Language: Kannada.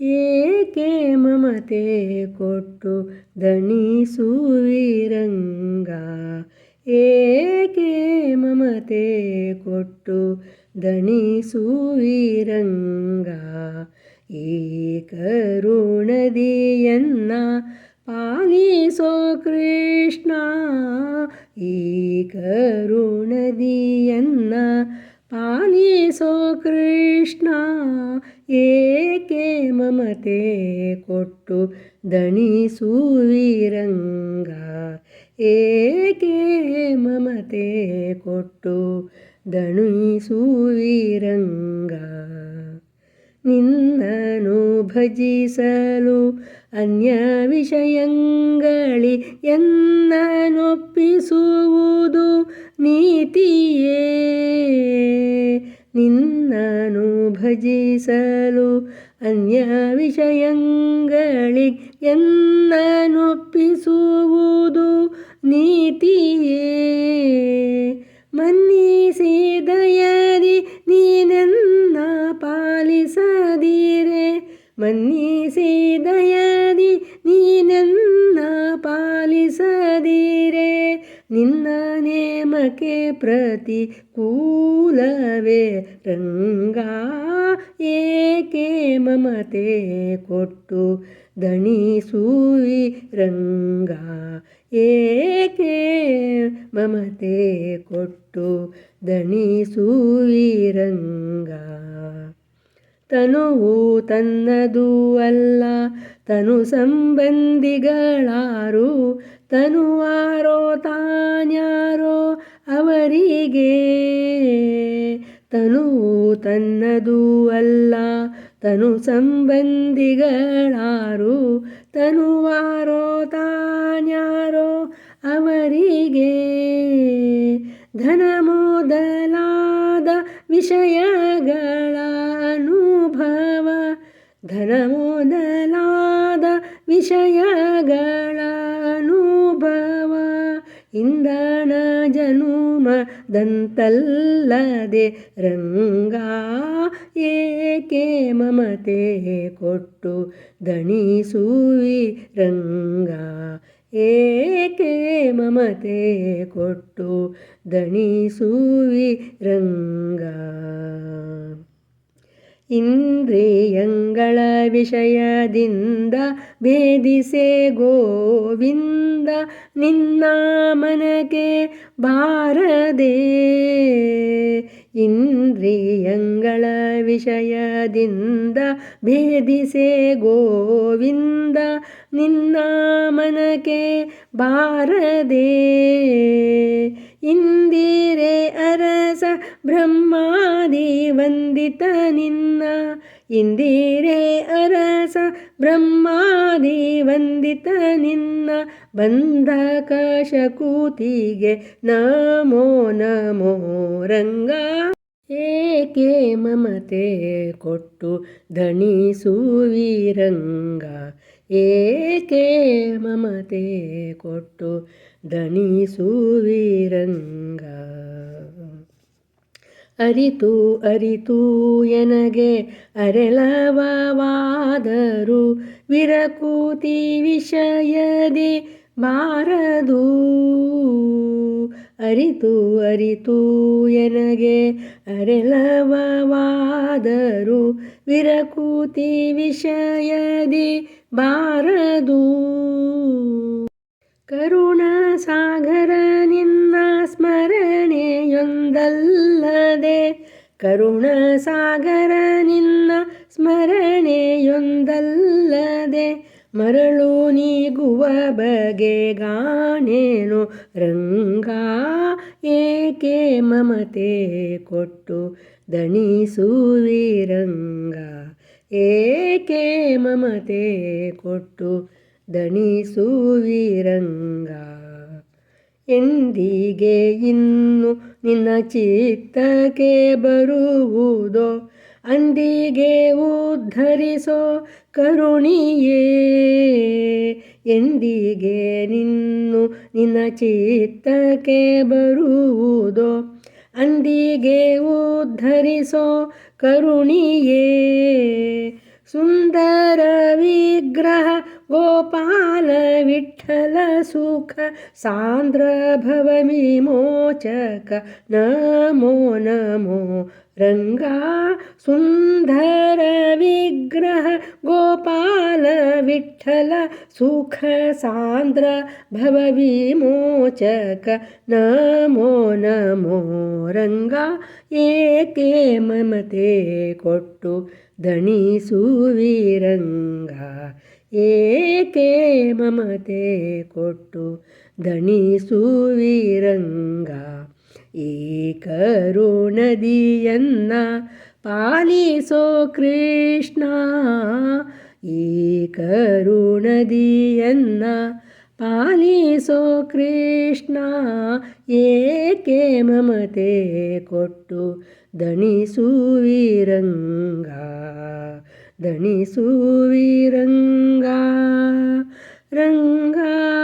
ಏಕೆ ಮಮತೆ ಕೊಟ್ಟು ದಣಿಸುವಿರಂಗ? ಏಕೆ ಮಮತೆ ಕೊಟ್ಟು ದಣಿಸುವಿರಂಗ? ಈ ಕರುಣದಿಯನ್ನ ಪಾಲಿಸೋ ಕೃಷ್ಣ, ಈ ಕರುಣದಿಯನ್ನ ಪಾಲಿಸೋ ಕೃಷ್ಣ ಏಕೆ ಮಮತೆ ಕೊಟ್ಟು ದಣಿಸುವೀರಂಗ? ಏಕೆ ಮಮತೆ ಕೊಟ್ಟು ದಣಿಸುವೀರಂಗ? ನಿನ್ನನು ಭಜಿಸಲು ಅನ್ಯ ವಿಷಯಂಗಳಿ ಎನ್ನನೊಪ್ಪಿಸುವುದು ನೀತಿಯೇ? ನಿನ್ನನು ಭಜಿಸಲು ಅನ್ಯ ವಿಷಯಂಗಳಿ ಎನ್ನನೊಪ್ಪಿಸುವುದು ನೀತಿಯೇ. ಮನ್ನಿಸಿ ದಯರಿ ನೀನೆನ್ನ ಪಾಲಿಸದಿರೆ. ಮನ್ನಿಸಿ ದಯರಿ ನೀನೆನ್ನ ಪಾಲಿಸದಿರೆ. ನಿನ್ನ ನೇಮಕ್ಕೆ ಪ್ರತಿಕೂಲವೇ? ರಂಗಾ ಏಕೆ ಮಮತೆ ಕೊಟ್ಟು ದಣಿಸುವಿ? ರಂಗ ಏಕೆ ಮಮತೆ ಕೊಟ್ಟು ದಣಿಸುವಿ? ರಂಗ ತನುವು ತನ್ನದು ಅಲ್ಲ. ತನು ಸಂಬಂಧಿಗಳಾರು ತನುವಾರೋ ತಾನ್ಯಾರೋ ಅವರಿಗೆ. ತನುವು ತನ್ನದು ಅಲ್ಲ. ತನು ಸಂಬಂಧಿಗಳಾರು ತನುವಾರೋ ತಾನ್ಯಾರೋ ಅವರಿಗೆ. ಧನ ಮೊದಲಾದ ವಿಷಯಗಳ ಧನ ಮೊದಲಾದ ವಿಷಯಗಳ ಅನುಭವ ದಂತಲ್ಲದೆ ಜನುಮದಂತಲ್ಲದೆ ರಂಗ ಏಕೆ ಮಮತೆ ಕೊಟ್ಟು ದಣಿಸುವಿ ರಂಗ? ಏಕೆ ಮಮತೆ ಕೊಟ್ಟು ದಣಿಸುವಿ ರಂಗ? ಇಂದ್ರಿಯಂಗಳ ವಿಷಯದಿಂದ ಭೇದಿಸೆ ಗೋವಿಂದ, ನಿನ್ನ ಮನಕ್ಕೆ ಬಾರದೆ. ಇಂದ್ರಿಯಂಗಳ ವಿಷಯದಿಂದ ಭೇದಿಸೆ ಗೋವಿಂದ, ನಿನ್ನ ಮನಕ್ಕೆ ಬಾರದೆ. ಇಂದಿರೆ ಬ್ರಹ್ಮಾದಿ ವಂದಿತ ನಿನ್ನ, ಇಂದಿರೇ ಅರಸ. ಬ್ರಹ್ಮಾದಿ ವಂದಿತ ನಿನ್ನ, ಬಂಧಕಾಶ ಕೂತಿಗೆ ನಮೋ ನಮೋ ರಂಗ. ಏಕೆ ಮಮತೆ ಕೊಟ್ಟು ದಣಿಸುವಿರಂಗ ಏಕೆ ಮಮತೆ ಕೊಟ್ಟು ದಣಿಸುವಿರಂಗ ಅರಿತು ಅರಿತು ಎನಗೆ ಅರೆಲವವಾದರು ವಿರಕೂತಿ ವಿಷಯದಿ ಬಾರದು. ಅರಿತು ಅರಿತು ಎನಗೆ ಅರೆಲವಾದರು ವಿರಕೂತಿ ವಿಷಯದಿ ಬಾರದು. ಕರುಣಾಸಾಗರ ನಿನ್ನ ಸ್ಮರಣೆಯೊಂದಲ್ಲದೆ ಕರುಣಾಸಾಗರ ನಿನ್ನ ಸ್ಮರಣೆಯೊಂದಲ್ಲದೆ, ಮರಳು ನೀಗುವ ಬಗೆಗಾಣೇನು ರಂಗ ಏಕೆ ಮಮತೆ ಕೊಟ್ಟು ದಣಿಸುವಿ ರಂಗ ಏಕೆ ಮಮತೆ ಕೊಟ್ಟು ದಣಿಸುವಿರಂಗ ಎಂದಿಗೆ ಇನ್ನು ನಿನ್ನ ಚಿತ್ತಕ್ಕೆ ಬರುವುದೋ, ಅಂದಿಗೆ ಉದ್ಧರಿಸೋ ಕರುಣಿಯೇ. ಎಂದಿಗೆ ನಿನ್ನು ನಿನ್ನ ಚಿತ್ತಕ್ಕೆ ಬರುವುದೋ, ಅಂದಿಗೆ ಉದ್ಧರಿಸೋ ಕರುಣಿಯೇ. ಸುಂದರ ವಿಗ್ರಹ गोपालविठ्ठलसुख सुख नमो नमो रङ्गा सुन्दरविग्रह गोपालविट्ठल सुख सान्द्र भवी नमो नमो रङ्गा एके ममते कोट्टु धनि सुवीरङ्गा ಏಕೆ ಮಮತೆ ಕೊಟ್ಟು ದಣಿಸುವಿರಂಗ? ಈ ಕರುಣದಿಯನ್ನ ಪಾಲಿಸೋ ಕೃಷ್ಣ, ಈ ಕರುಣದಿಯನ್ನ ಪಾಲಿಸೋ ಕೃಷ್ಣ, ಏಕೆ ಮಮತೆ ಕೊಟ್ಟು ದಣಿಸುವಿರಂಗ? धनिसूवी रङ्गा रङ्गा